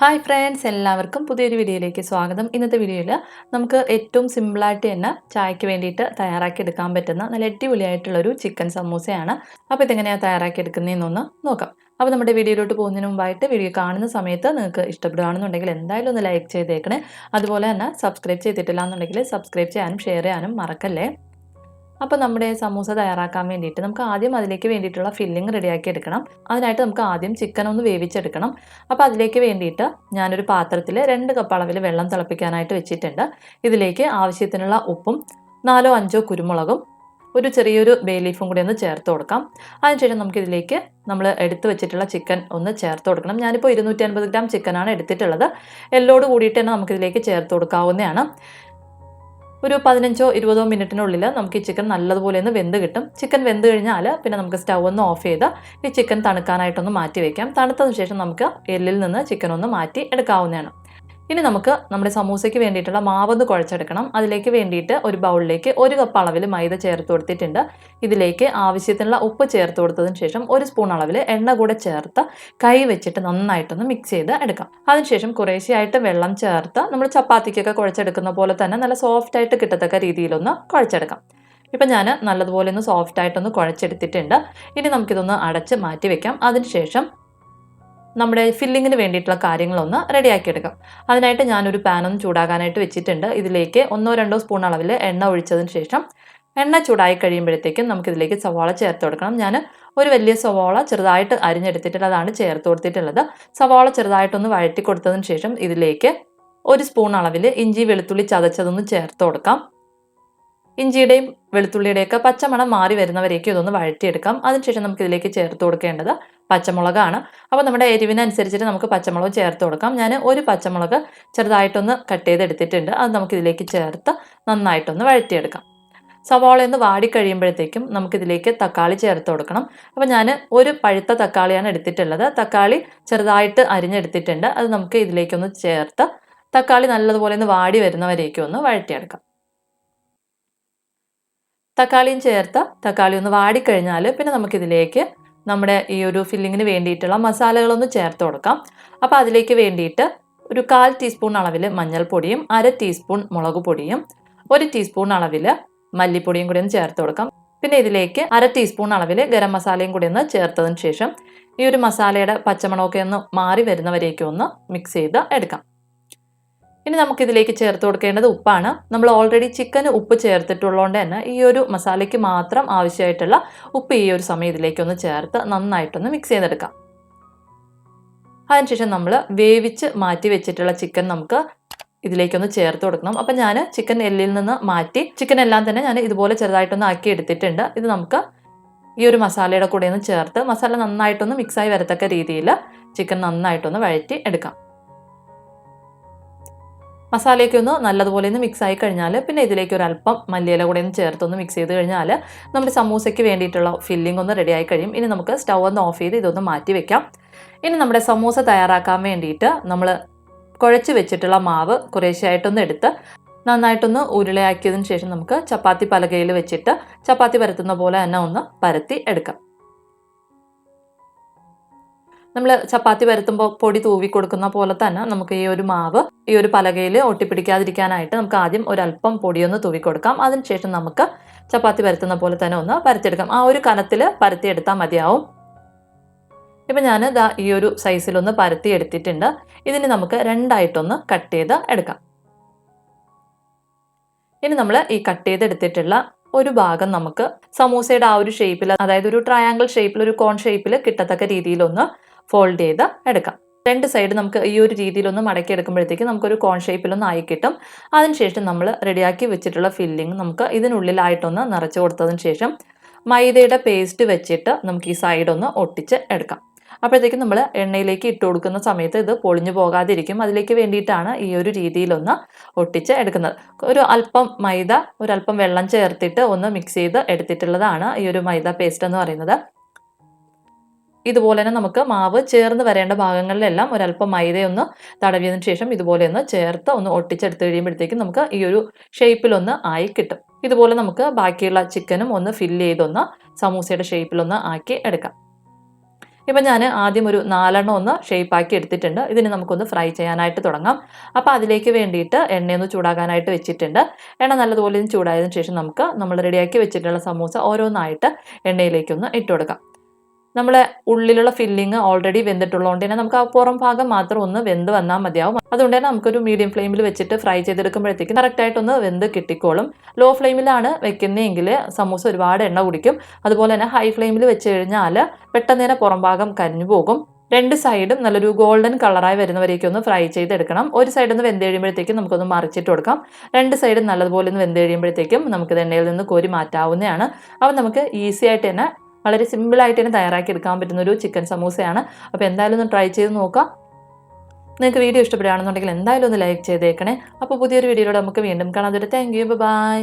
Hi friends എല്ലാവർക്കും പുതിയൊരു വീഡിയോയിലേക്ക് സ്വാഗതം. ഇന്നത്തെ വീഡിയോയിൽ നമുക്ക് ഏറ്റവും സിമ്പിളായിട്ട് തന്നെ ചായക്ക് വേണ്ടിയിട്ട് തയ്യാറാക്കി എടുക്കാൻ പറ്റുന്ന നല്ല അടിപൊളിയായിട്ടുള്ളൊരു ചിക്കൻ സമൂസയാണ്. അപ്പോൾ ഇതെങ്ങനെയാണ് തയ്യാറാക്കി എടുക്കുന്നതെന്നൊന്ന് നോക്കാം. അപ്പോൾ നമ്മുടെ വീഡിയോയിലോട്ട് പോകുന്നതിന് മുമ്പായിട്ട് വീഡിയോ കാണുന്ന സമയത്ത് നിങ്ങൾക്ക് ഇഷ്ടപ്പെടുകയാണെന്നുണ്ടെങ്കിൽ എന്തായാലും ഒന്ന് ലൈക്ക് ചെയ്തേക്കണേ. അതുപോലെ തന്നെ സബ്സ്ക്രൈബ് ചെയ്തിട്ടില്ല എന്നുണ്ടെങ്കിൽ സബ്സ്ക്രൈബ് ചെയ്യാനും ഷെയർ ചെയ്യാനും മറക്കല്ലേ. അപ്പോൾ നമ്മുടെ സമൂസ തയ്യാറാക്കാൻ വേണ്ടിയിട്ട് നമുക്ക് ആദ്യം അതിലേക്ക് വേണ്ടിയിട്ടുള്ള ഫില്ലിംഗ് റെഡിയാക്കി എടുക്കണം. അതിനായിട്ട് നമുക്ക് ആദ്യം ചിക്കൻ ഒന്ന് വേവിച്ചെടുക്കണം. അപ്പോൾ അതിലേക്ക് വേണ്ടിയിട്ട് ഞാനൊരു പാത്രത്തിൽ രണ്ട് കപ്പ് അളവിൽ വെള്ളം തിളപ്പിക്കാനായിട്ട് വെച്ചിട്ടുണ്ട്. ഇതിലേക്ക് ആവശ്യത്തിനുള്ള ഉപ്പും നാലോ അഞ്ചോ കുരുമുളകും ഒരു ചെറിയൊരു ബേ ലീഫും കൂടി ഒന്ന് ചേർത്ത് കൊടുക്കാം. അതിനുശേഷം നമുക്കിതിലേക്ക് നമ്മൾ എടുത്തു വെച്ചിട്ടുള്ള ചിക്കൻ ഒന്ന് ചേർത്ത് കൊടുക്കണം. ഞാനിപ്പോൾ ഇരുന്നൂറ്റി അൻപത് ഗ്രാം ചിക്കനാണ് എടുത്തിട്ടുള്ളത്. എല്ലോട് കൂടിയിട്ട് തന്നെ നമുക്കിതിലേക്ക് ചേർത്ത് കൊടുക്കാവുന്നതാണ്. ഒരു പതിനഞ്ചോ ഇരുപതോ മിനിറ്റിനുള്ളിൽ നമുക്ക് ഈ ചിക്കൻ നല്ലതുപോലെ ഒന്ന് വെന്ത് കിട്ടും. ചിക്കൻ വെന്ത് കഴിഞ്ഞാൽ പിന്നെ നമുക്ക് സ്റ്റൗ ഒന്ന് ഓഫ് ചെയ്ത് ഈ ചിക്കൻ തണുക്കാനായിട്ടൊന്ന് മാറ്റി വയ്ക്കാം തണുത്തതിന് ശേഷം നമുക്ക് എല്ലിൽ നിന്ന് ചിക്കൻ ഒന്ന് മാറ്റി എടുക്കാവുന്നതാണ്. ഇനി നമുക്ക് നമ്മുടെ സമൂസയ്ക്ക് വേണ്ടിയിട്ടുള്ള മാവൊന്ന് കുഴച്ചെടുക്കണം. അതിലേക്ക് വേണ്ടിയിട്ട് ഒരു ബൗളിലേക്ക് ഒരു കപ്പ് അളവിൽ മൈദ ചേർത്ത് കൊടുത്തിട്ടുണ്ട്. ഇതിലേക്ക് ആവശ്യത്തിനുള്ള ഉപ്പ് ചേർത്ത് കൊടുത്തതിന് ശേഷം ഒരു സ്പൂൺ അളവിൽ എണ്ണ കൂടെ ചേർത്ത് കൈ വെച്ചിട്ട് നന്നായിട്ടൊന്ന് മിക്സ് ചെയ്ത് എടുക്കാം. അതിനുശേഷം കുറേശ്ശെയായിട്ട് വെള്ളം ചേർത്ത് നമ്മൾ ചപ്പാത്തിക്കൊക്കെ കുഴച്ചെടുക്കുന്ന പോലെ തന്നെ നല്ല സോഫ്റ്റ് ആയിട്ട് കിട്ടത്തക്ക രീതിയിലൊന്ന് കുഴച്ചെടുക്കാം. ഇപ്പം ഞാൻ നല്ലതുപോലെ ഒന്ന് സോഫ്റ്റ് ആയിട്ടൊന്ന് കുഴച്ചെടുത്തിട്ടുണ്ട്. ഇനി നമുക്കിതൊന്ന് അടച്ച് മാറ്റി വെക്കാം. അതിനുശേഷം നമ്മുടെ ഫില്ലിങ്ങിന് വേണ്ടിയിട്ടുള്ള കാര്യങ്ങളൊന്ന് റെഡിയാക്കി എടുക്കാം അതിനായിട്ട് ഞാനൊരു പാനൊന്ന് ചൂടാകാനായിട്ട് വെച്ചിട്ടുണ്ട്. ഇതിലേക്ക് ഒന്നോ രണ്ടോ സ്പൂൺ അളവിൽ എണ്ണ ഒഴിച്ചതിന് ശേഷം എണ്ണ ചൂടായി കഴിയുമ്പോഴത്തേക്കും നമുക്കിതിലേക്ക് സവാള ചേർത്ത് കൊടുക്കണം. ഞാൻ ഒരു വലിയ സവാള ചെറുതായിട്ട് അരിഞ്ഞെടുത്തിട്ടുള്ളതാണ് ചേർത്ത് കൊടുത്തിട്ടുള്ളത്. സവാള ചെറുതായിട്ടൊന്ന് വഴറ്റി കൊടുത്തതിന് ശേഷം ഇതിലേക്ക് ഒരു സ്പൂൺ അളവിൽ ഇഞ്ചി വെളുത്തുള്ളി ചതച്ചതൊന്ന് ചേർത്ത് കൊടുക്കാം. ഇഞ്ചിയുടെയും വെളുത്തുള്ളിയുടെയൊക്കെ പച്ചമണം മാറി വരുന്നവരേക്കും ഇതൊന്ന് വഴറ്റിയെടുക്കാം. അതിനുശേഷം നമുക്ക് ഇതിലേക്ക് ചേർത്ത് കൊടുക്കേണ്ടത് പച്ചമുളകാണ്. അപ്പോൾ നമ്മുടെ എരിവിനനുസരിച്ചിട്ട് നമുക്ക് പച്ചമുളക് ചേർത്ത് കൊടുക്കാം. ഞാൻ ഒരു പച്ചമുളക് ചെറുതായിട്ടൊന്ന് കട്ട് ചെയ്തെടുത്തിട്ടുണ്ട്. അത് നമുക്ക് ഇതിലേക്ക് ചേർത്ത് നന്നായിട്ടൊന്ന് വഴറ്റിയെടുക്കാം. സവാള ഒന്ന് വാടിക്കഴിയുമ്പോഴത്തേക്കും നമുക്കിതിലേക്ക് തക്കാളി ചേർത്ത് കൊടുക്കണം. അപ്പോൾ ഞാൻ ഒരു പഴുത്ത തക്കാളിയാണ് എടുത്തിട്ടുള്ളത്. തക്കാളി ചെറുതായിട്ട് അരിഞ്ഞെടുത്തിട്ടുണ്ട്. അത് നമുക്ക് ഇതിലേക്കൊന്ന് ചേർത്ത് തക്കാളി നല്ലതുപോലെ ഒന്ന് വാടി വരുന്നവരേക്കും ഒന്ന് വഴറ്റിയെടുക്കാം. തക്കാളിയും ചേർത്ത് തക്കാളി ഒന്ന് വാടിക്കഴിഞ്ഞാൽ പിന്നെ നമുക്കിതിലേക്ക് നമ്മുടെ ഈ ഒരു ഫില്ലിങ്ങിന് വേണ്ടിയിട്ടുള്ള മസാലകളൊന്ന് ചേർത്ത് കൊടുക്കാം. അപ്പോൾ അതിലേക്ക് വേണ്ടിയിട്ട് ഒരു കാൽ ടീസ്പൂൺ അളവിൽ മഞ്ഞൾപ്പൊടിയും അര ടീസ്പൂൺ മുളക് പൊടിയും ഒരു ടീസ്പൂൺ അളവിൽ മല്ലിപ്പൊടിയും കൂടി ഒന്ന് ചേർത്ത് കൊടുക്കാം. പിന്നെ ഇതിലേക്ക് അര ടീസ്പൂൺ അളവിൽ ഗരം മസാലയും കൂടി ഒന്ന് ചേർത്തതിന് ശേഷം ഈ ഒരു മസാലയുടെ പച്ചമുളകൊക്കെ ഒന്ന് മാറി വരുന്നവരേക്കും ഒന്ന് മിക്സ് ചെയ്ത് എടുക്കാം. ഇനി നമുക്കിതിലേക്ക് ചേർത്ത് കൊടുക്കേണ്ടത് ഉപ്പാണ്. നമ്മൾ ഓൾറെഡി ചിക്കന് ഉപ്പ് ചേർത്തിട്ടുള്ളതുകൊണ്ട് തന്നെ ഈ ഒരു മസാലയ്ക്ക് മാത്രം ആവശ്യമായിട്ടുള്ള ഉപ്പ് ഈ ഒരു സമയം ഇതിലേക്കൊന്ന് ചേർത്ത് നന്നായിട്ടൊന്ന് മിക്സ് ചെയ്തെടുക്കാം. അതിനുശേഷം നമ്മൾ വേവിച്ച് മാറ്റി വെച്ചിട്ടുള്ള ചിക്കൻ നമുക്ക് ഇതിലേക്കൊന്ന് ചേർത്ത് കൊടുക്കണം. അപ്പം ഞാൻ ചിക്കൻ എല്ലിൽ നിന്ന് മാറ്റി ചിക്കൻ എല്ലാം തന്നെ ഞാൻ ഇതുപോലെ ചെറുതായിട്ടൊന്ന് ആക്കി എടുത്തിട്ടുണ്ട്. ഇത് നമുക്ക് ഈ ഒരു മസാലയുടെ കൂടെ ഒന്ന് ചേർത്ത് മസാല നന്നായിട്ടൊന്ന് മിക്സായി വരത്തക്ക രീതിയിൽ ചിക്കൻ നന്നായിട്ടൊന്ന് വഴറ്റി എടുക്കാം. മസാലയൊക്കെ ഒന്ന് നല്ലതുപോലെ ഒന്ന് മിക്സ് ആയി കഴിഞ്ഞാൽ പിന്നെ ഇതിലേക്ക് ഒരു അല്പം മല്ലിയില കൂടെ ഒന്ന് ചേർത്തൊന്ന് മിക്സ് ചെയ്ത് കഴിഞ്ഞാൽ നമ്മുടെ സമൂസയ്ക്ക് വേണ്ടിയിട്ടുള്ള ഫില്ലിംഗ് ഒന്ന് റെഡി ആയി കഴിയും. ഇനി നമുക്ക് സ്റ്റൗ ഒന്ന് ഓഫ് ചെയ്ത് ഇതൊന്ന് മാറ്റി വെക്കാം. ഇനി നമ്മുടെ സമൂസ തയ്യാറാക്കാൻ വേണ്ടിയിട്ട് നമ്മൾ കുഴച്ച് വെച്ചിട്ടുള്ള മാവ് കുറേശ്ശെയായിട്ടൊന്ന് എടുത്ത് നന്നായിട്ടൊന്ന് ഉരുളയാക്കിയതിന് ശേഷം നമുക്ക് ചപ്പാത്തി പലകയിൽ വെച്ചിട്ട് ചപ്പാത്തി പരത്തുന്ന പോലെ തന്നെ ഒന്ന് പരത്തി എടുക്കാം. നമ്മൾ ചപ്പാത്തി പരത്തുമ്പോൾ പൊടി തൂവി കൊടുക്കുന്ന പോലെ തന്നെ നമുക്ക് ഈ ഒരു മാവ് ഈ ഒരു പലകയിൽ ഒട്ടിപ്പിടിക്കാതിരിക്കാനായിട്ട് നമുക്ക് ആദ്യം ഒരല്പം പൊടിയൊന്ന് തൂവി കൊടുക്കാം. അതിനുശേഷം നമുക്ക് ചപ്പാത്തി പരത്തുന്ന പോലെ തന്നെ ഒന്ന് പരത്തിയെടുക്കാം. ആ ഒരു കനത്തിൽ പരത്തിയെടുത്താൽ മതിയാവും. ഇപ്പം ഞാൻ ഇതാ ഈ ഒരു സൈസിലൊന്ന് പരത്തി എടുത്തിട്ടുണ്ട് ഇതിന് നമുക്ക് രണ്ടായിട്ടൊന്ന് കട്ട് ചെയ്ത് എടുക്കാം. ഇനി നമ്മൾ ഈ കട്ട് ചെയ്തെടുത്തിട്ടുള്ള ഒരു ഭാഗം നമുക്ക് സമൂസയുടെ ആ ഒരു ഷേപ്പിൽ അതായത് ഒരു ട്രയാങ്കിൾ ഷേപ്പിൽ ഒരു കോൺ ഷേപ്പിൽ കിട്ടത്തക്ക രീതിയിലൊന്ന് ഫോൾഡ് ചെയ്ത് എടുക്കാം. രണ്ട് സൈഡ് നമുക്ക് ഈ ഒരു രീതിയിലൊന്ന് മടക്കി എടുക്കുമ്പോഴത്തേക്ക് നമുക്കൊരു കോൺ ഷേപ്പിലൊന്ന് ആയി കിട്ടും. അതിനുശേഷം നമ്മൾ റെഡിയാക്കി വെച്ചിട്ടുള്ള ഫില്ലിംഗ് നമുക്ക് ഇതിനുള്ളിലായിട്ടൊന്ന് നിറച്ച് കൊടുത്തതിന് ശേഷം മൈദയുടെ പേസ്റ്റ് വെച്ചിട്ട് നമുക്ക് ഈ സൈഡ് ഒന്ന് ഒട്ടിച്ച് എടുക്കാം. അപ്പോഴത്തേക്കും നമ്മൾ എണ്ണയിലേക്ക് ഇട്ട് കൊടുക്കുന്ന സമയത്ത് ഇത് പൊളിഞ്ഞു പോകാതിരിക്കും. അതിലേക്ക് വേണ്ടിയിട്ടാണ് ഈ ഒരു രീതിയിലൊന്ന് ഒട്ടിച്ച് എടുക്കുന്നത്. ഒരു അല്പം മൈദ ഒരല്പം വെള്ളം ചേർത്തിട്ട് ഒന്ന് മിക്സ് ചെയ്ത് എടുത്തിട്ടുള്ളതാണ് ഈ ഒരു മൈദ പേസ്റ്റ് എന്ന് പറയുന്നത്. ഇതുപോലെ തന്നെ നമുക്ക് മാവ് ചേർന്ന് വരേണ്ട ഭാഗങ്ങളിലെല്ലാം ഒരല്പം മൈദയൊന്ന് തടവിയതിനു ശേഷം ഇതുപോലെ ഒന്ന് ചേർത്ത് ഒന്ന് ഒട്ടിച്ചെടുത്ത് കഴിയുമ്പോഴത്തേക്കും നമുക്ക് ഈ ഒരു ഷേപ്പിലൊന്ന് ആയി കിട്ടും. ഇതുപോലെ നമുക്ക് ബാക്കിയുള്ള ചിക്കനും ഒന്ന് ഫില്ല് ചെയ്തൊന്ന് സമൂസയുടെ ഷേപ്പിലൊന്ന് ആക്കി എടുക്കാം. ഇപ്പം ഞാൻ ആദ്യം ഒരു നാലെണ്ണം ഒന്ന് ഷേപ്പാക്കി എടുത്തിട്ടുണ്ട്. ഇതിന് നമുക്കൊന്ന് ഫ്രൈ ചെയ്യാനായിട്ട് തുടങ്ങാം. അപ്പോൾ അതിലേക്ക് വേണ്ടിയിട്ട് എണ്ണയൊന്ന് ചൂടാകാനായിട്ട് വെച്ചിട്ടുണ്ട്. എണ്ണ നല്ലതുപോലെ ചൂടായതിനു ശേഷം നമുക്ക് നമ്മൾ റെഡിയാക്കി വെച്ചിട്ടുള്ള സമൂസ ഓരോന്നായിട്ട് എണ്ണയിലേക്കൊന്ന് ഇട്ട് കൊടുക്കാം. നമ്മളെ ഉള്ളിലുള്ള ഫില്ലിങ് ഓൾറെഡി വെന്തിട്ടുള്ളതുകൊണ്ട് തന്നെ നമുക്ക് ആ പുറം ഭാഗം മാത്രം ഒന്ന് വെന്ത് വന്നാൽ മതിയാവും. അതുകൊണ്ട് തന്നെ നമുക്കൊരു മീഡിയം ഫ്ലെയിമിൽ വെച്ചിട്ട് ഫ്രൈ ചെയ്തെടുക്കുമ്പോഴത്തേക്കും കറക്റ്റായിട്ടൊന്ന് വെന്ത് കിട്ടിക്കോളും. ലോ ഫ്ലെയിമിലാണ് വെക്കുന്നതെങ്കിൽ സമൂസ ഒരുപാട് എണ്ണ കുടിക്കും. അതുപോലെ തന്നെ ഹൈ ഫ്ലെയിമിൽ വെച്ച് കഴിഞ്ഞാൽ പെട്ടെന്ന് തന്നെ പുറം ഭാഗം കരിഞ്ഞു പോകും. രണ്ട് സൈഡും നല്ലൊരു ഗോൾഡൻ കളറായി വരുന്നവരേക്കും ഒന്ന് ഫ്രൈ ചെയ്തെടുക്കണം. ഒരു സൈഡിൽ നിന്ന് വെന്ത് കഴിയുമ്പോഴത്തേക്കും നമുക്കൊന്ന് മറിച്ചിട്ട് കൊടുക്കാം. രണ്ട് സൈഡും നല്ലതുപോലെ ഒന്ന് വെന്ത് കഴിയുമ്പോഴത്തേക്കും നമുക്കിത് എണ്ണയിൽ നിന്ന് കോരി മാറ്റാവുന്നതാണ്. അപ്പം നമുക്ക് ഈസി ആയിട്ട് തന്നെ വളരെ സിമ്പിളായിട്ട് തന്നെ തയ്യാറാക്കി എടുക്കാൻ പറ്റുന്ന ഒരു ചിക്കൻ സമൂസയാണ്. അപ്പോൾ എന്തായാലും ഒന്ന് ട്രൈ ചെയ്ത് നോക്കാം. നിങ്ങൾക്ക് വീഡിയോ ഇഷ്ടപ്പെടുകയാണെന്നുണ്ടെങ്കിൽ എന്തായാലും ഒന്ന് ലൈക്ക് ചെയ്തേക്കണേ. അപ്പോൾ പുതിയൊരു വീഡിയോയിലൂടെ നമുക്ക് വീണ്ടും കാണാം. അതൊരു താങ്ക് യു ബൈ